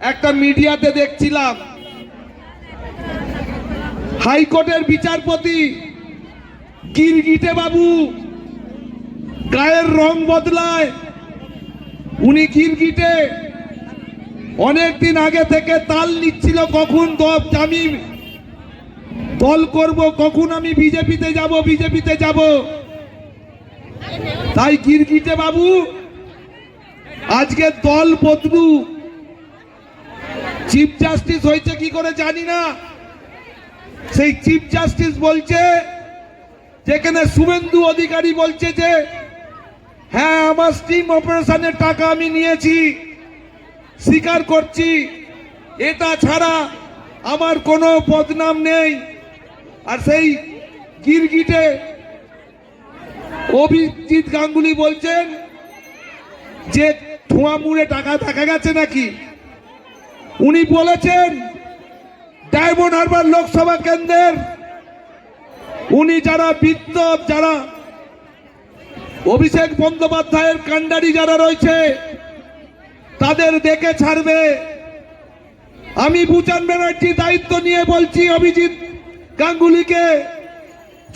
একটা মিডিয়াতে দেখছিলাম। হাইকোর্টের বিচারপতি গিরগিটে বাবু গায়ের রং বদলায়। উনি গিরগিটে অনেক দিন আগে থেকে তাল নিচ্ছিল, কখন আমি দল করব, কখন আমি বিজেপিতে যাব বিজেপিতে যাব। তাই গিরগিটে বাবু আজকে দল বদলু। চিফ জাস্টিস হয়েছে কি করে জানি না। সেই চিফ জাস্টিস বলছে, যেখানে শুভেন্দু অধিকারী বলছে যে হ্যাঁ আমার স্টিম অপারেশনের টাকা আমি নিয়েছি, স্বীকার করছি। এটা ছাড়া আমার কোনো বদনাম নেই। আর সেই গিরগিটে অভিজিৎ গাঙ্গুলি বলছেন যে, ধোঁয়া মুড়ে টাকা দেখা গেছে নাকি? উনি বলেছেন, ডায়মন্ড হারবার লোকসভা কেন্দ্রের, উনি যারা বিত্ত যারা অভিষেক বন্দ্যোপাধ্যায়ের কান্ডারি যারা রয়েছে, তাদের দেখে ছাড়বে। আমি বুচান ব্যানার্জি দায়িত্ব নিয়ে বলছি, অভিজিৎ গাঙ্গুলিকে,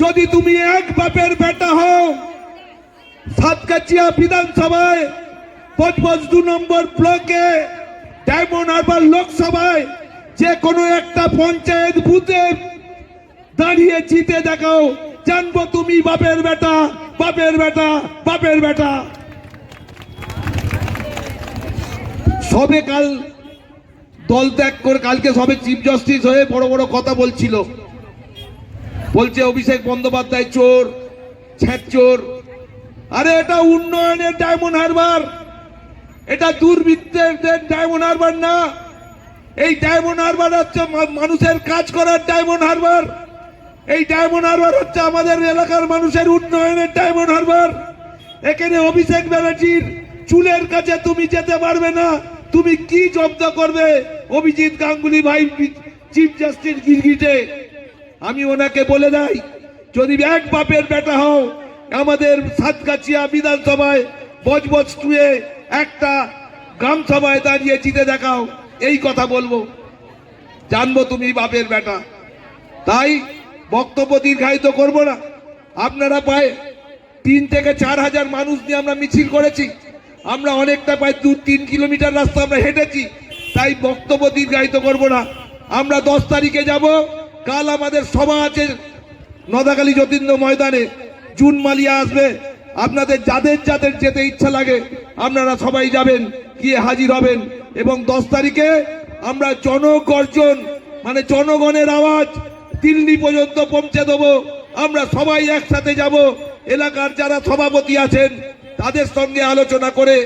যদি তুমি এক বাপের বেটা হও, সাতকাচিয়া বিধানসভায় পঁচপচ দু নম্বর ব্লকে ডায়মন্ড হারবার লোকসভায়। যে কোনো একটা পঞ্চায়েত বুথে দাঁড়িয়ে জিতে দেখাও। জানব তুমি বাপের বেটা বাপের বেটা বাপের বেটা। সবে কাল দল ত্যাগ করে কালকে সবে চিফ জাস্টিস হয়ে বড় বড় কথা বলছিল। বলছে অভিষেক বন্দ্যোপাধ্যায় চোর ছ্যাঁচ চোর। আরে এটা উন্নয়নের ডায়মন্ড হারবার। এটা দুর্বৃত্তের ডায়মন্ড হারবার না, এই ডায়মন্ড হারবার হচ্ছে মানুষের কাজ করার ডায়মন্ড হারবার এই ডায়মন্ড হারবার হচ্ছে আমাদের এলাকার মানুষের উন্নয়নের ডায়মন্ড হারবার এখানে অভিষেক ব্যানার্জির চুলের কাছে তুমি যেতে পারবে না, তুমি কি জব্দ করবে অভিজিৎ গাঙ্গুলি ভাই চিফ জাস্টিস গিরগিটে? আমি ওনাকে বলে দেই, যদি এক বাপের বেটা হও, আমাদের সাতগাছিয়া বিধানসভায় বজবজ টুয়ে একটা গ্রাম সভায় দাঁড়িয়ে জিতে দেখাও, এই কথা বলব। জানব তুমি বাপের বেটা। তাই বক্তব্য দীর্ঘায়িত করব না। আপনারা পায় তিন থেকে চার হাজার মানুষ নিয়ে আমরা মিছিল করেছি। আমরা অনেকটা প্রায় দু তিন কিলোমিটার রাস্তা আমরা হেঁটেছি। তাই বক্তব্য দীর্ঘায়িত করব না। আমরা দশ তারিখে যাব। কাল আমাদের সভা আছে নদাকালী যতীন্দ্র ময়দানে। জুন মালিয়া আসবে। আপনাদের যাদের যাদের যেতে ইচ্ছা লাগে আপনারা সবাই যাবেন, গিয়ে হাজির হবেন এবং দশ তারিখে আমরা জনগর্জন মানে জনগণের আওয়াজ দিল্লি পর্যন্ত পৌঁছে দেবো। আমরা সবাই একসাথে যাব। এলাকার যারা সভাপতি আছেন, তাদের সঙ্গে আলোচনা করে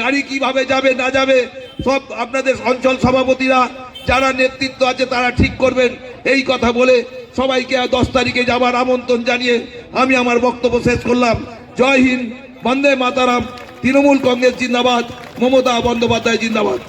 গাড়ি কীভাবে যাবে, না যাবে, সব আপনাদের অঞ্চল সভাপতিরা যারা নেতৃত্ব আছে তারা ঠিক করবেন। এই কথা বলে সবাইকে দশ তারিখে যাবার আমন্ত্রণ জানিয়ে আমি আমার বক্তব্য শেষ করলাম। জয় হিন্দ, বন্দে মাতারাম। তৃণমূল কংগ্রেস জিন্দাবাদ মমতা বন্দ্যোপাধ্যায় জিন্দাবাদ।